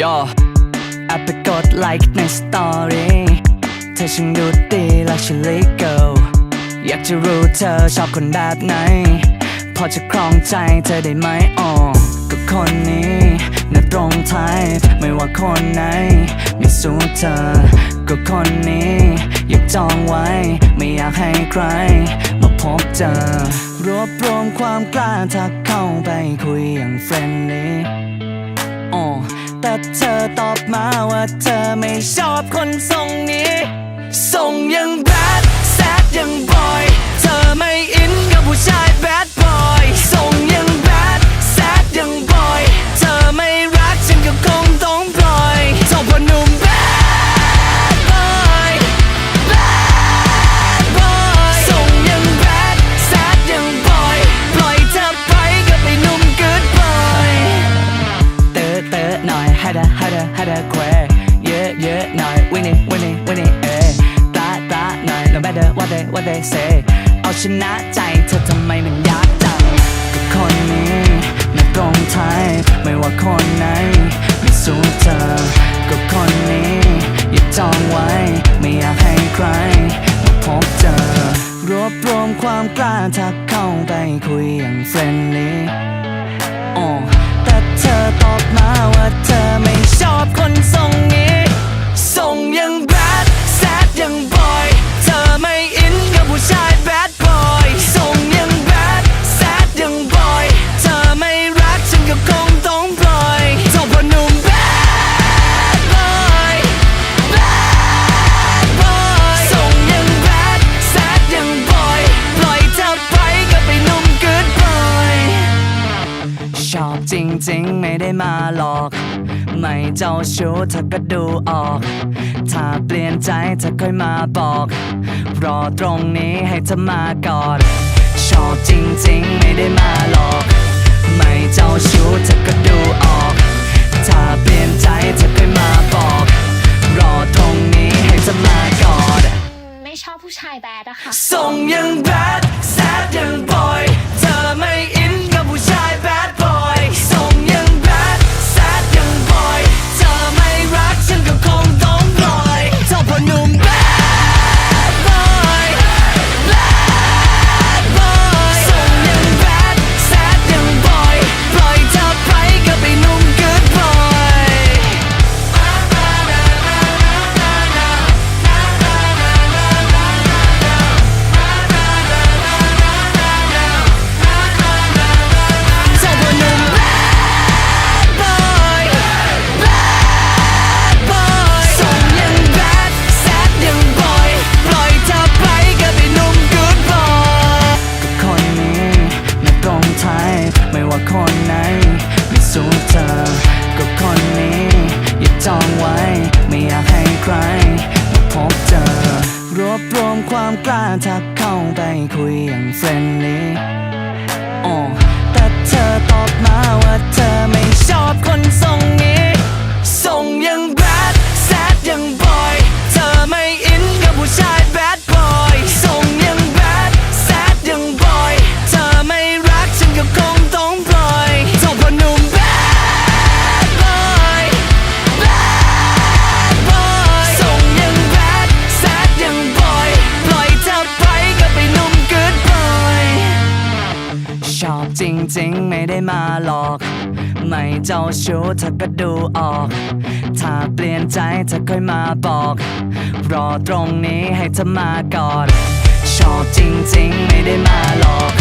ย่อแอบไปกดไลค์ในสตอรี่เธอช่างดูดีและชิลิเกิลอยากจะรู้เธอชอบคนแบบไหน พอจะครองใจเธอได้ไหมอ๋อก็คนนี้น่าตรงไทยไม่ว่าคนไหน ไม่สู้เธอ ก็คนนี้อยากจองไว้ ไม่อยากให้ใคร มาพบเจอ รวบรวมความกล้าทักเข้าไปคุยอย่างเฟรนลี่ แต่เธอตอบมาว่าเธอไม่ชอบคนทรงะฮัดะฮัดะแควเยอะเยอะหน่อยวินนี่วินนี่วินนี่เอตาตาหน่อย no matter what they what they say เอาชนะใจเธอทำไมมันยากจังก็คนนี้ไม่ตรงไทยไม่ว่าคนไหนไม่สู้เธอก็คนนี้อย่าจองไว้ ไม่อยากให้ใครมาพบเจอ รวบรวมความกล้าทักเข้าไปคุยอย่างเฟรนลี่อ๋อ ธอตอบมาว่าเธอไม่ชอบคนทรงนี้ทรงยัง อบจริงๆ ไม่ได้มาหลอก ไม่เจ้าชู้เธอก็ดูออก ถ้าเปลี่ยนใจเธอค่อยมาบอก รอตรงนี้ให้เธอมาก่อนชอบจริงๆ ไม่ได้มาหลอก ไม่เจ้าชู้เธอก็ดูออก ถ้าเปลี่ยนใจเธอค่อยมาบอก รอตรงนี้ให้เธอมาก่อนไม่ชอบผู้ชายแบดอะค่ะทรงยังแบดแซดยังบอย เธอไม่ กล้าทักเข้าไปคุยอย่างเฟรนลี่อ๋อแต่เธอตอบมาว่าเธอไม่ชอบคนทรงนี้ทรงยังแบบ จริงไม่ได้มาหลอก ไม่เจ้าชู้เธอก็ดูออก ถ้าเปลี่ยนใจเธอค่อยมาบอก รอตรงนี้ให้เธอมาก่อน ชอบจริงๆ ไม่ได้มาหลอก